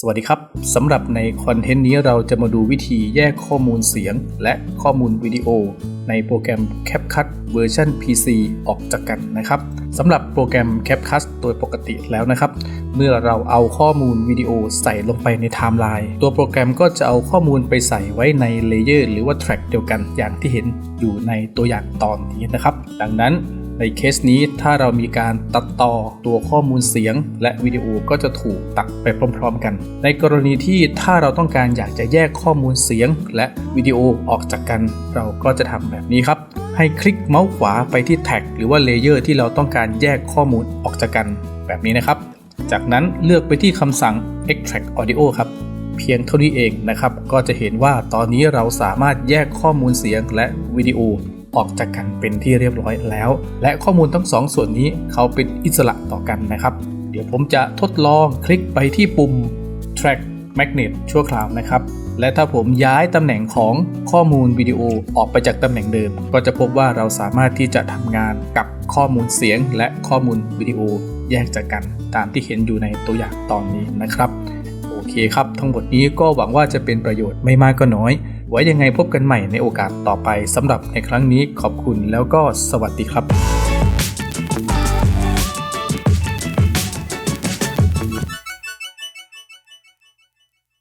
สวัสดีครับ สำหรับในคอนเทนต์นี้เราจะมาดูวิธีแยกข้อมูลเสียง และข้อมูลวิดีโอ ในโปรแกรม CapCut เวอร์ชัน PC ออกจากกันนะครับสำหรับโปรแกรม CapCut โดยปกติแล้วนะครับ เมื่อเราเอาข้อมูลวิดีโอใส่ลงไปในไทม์ไลน์ตัวโปรแกรมก็จะเอาข้อมูลไปใส่ไว้ในเลเยอร์หรือว่าแทร็กเดียวกันอย่างที่เห็นอยู่ในตัวอย่างตอนนี้นะครับ ดังนั้น ในเคสนี้ถ้าเรามีการตัดต่อตัวข้อมูลเสียง และวิดีโอก็จะถูกตัดไปพร้อม ๆ กัน ในกรณีที่ถ้าเราต้องการอยากจะแยกข้อมูลเสียง และวิดีโอออกจากกัน เราก็จะทำแบบนี้ครับให้คลิกเมาส์ขวาไปที่แท็กหรือว่าเลเยอร์ที่เราต้องการแยกข้อมูลออกจากกัน แบบนี้นะครับ จากนั้นเลือกไปที่คำสั่ง extract audio ครับเพียงเท่านี้เองนะครับ ก็จะเห็นว่าตอนนี้เราสามารถแยกข้อมูลเสียงและวิดีโอ ออกจากกันเป็นที่เรียบร้อยแล้ว และข้อมูลทั้งสองส่วนนี้เขาเป็นอิสระต่อกันนะครับ เดี๋ยวผมจะทดลองคลิกไปที่ปุ่ม track magnet ชั่วคราวนะครับ และถ้าผมย้ายตำแหน่งของข้อมูลวิดีโอออกไปจากตำแหน่งเดิม ก็จะพบว่าเราสามารถที่จะทำงานกับข้อมูลเสียงและข้อมูลวิดีโอแยกจากกัน ตามที่เห็นอยู่ในตัวอย่างตอนนี้นะครับ โอเคครับ ทั้งหมดนี้ก็หวังว่าจะเป็นประโยชน์ไม่มากก็น้อย ไว้ยังไงพบกันใหม่ในโอกาสต่อไปสำหรับในครั้งนี้ขอบคุณแล้วก็สวัสดีครับ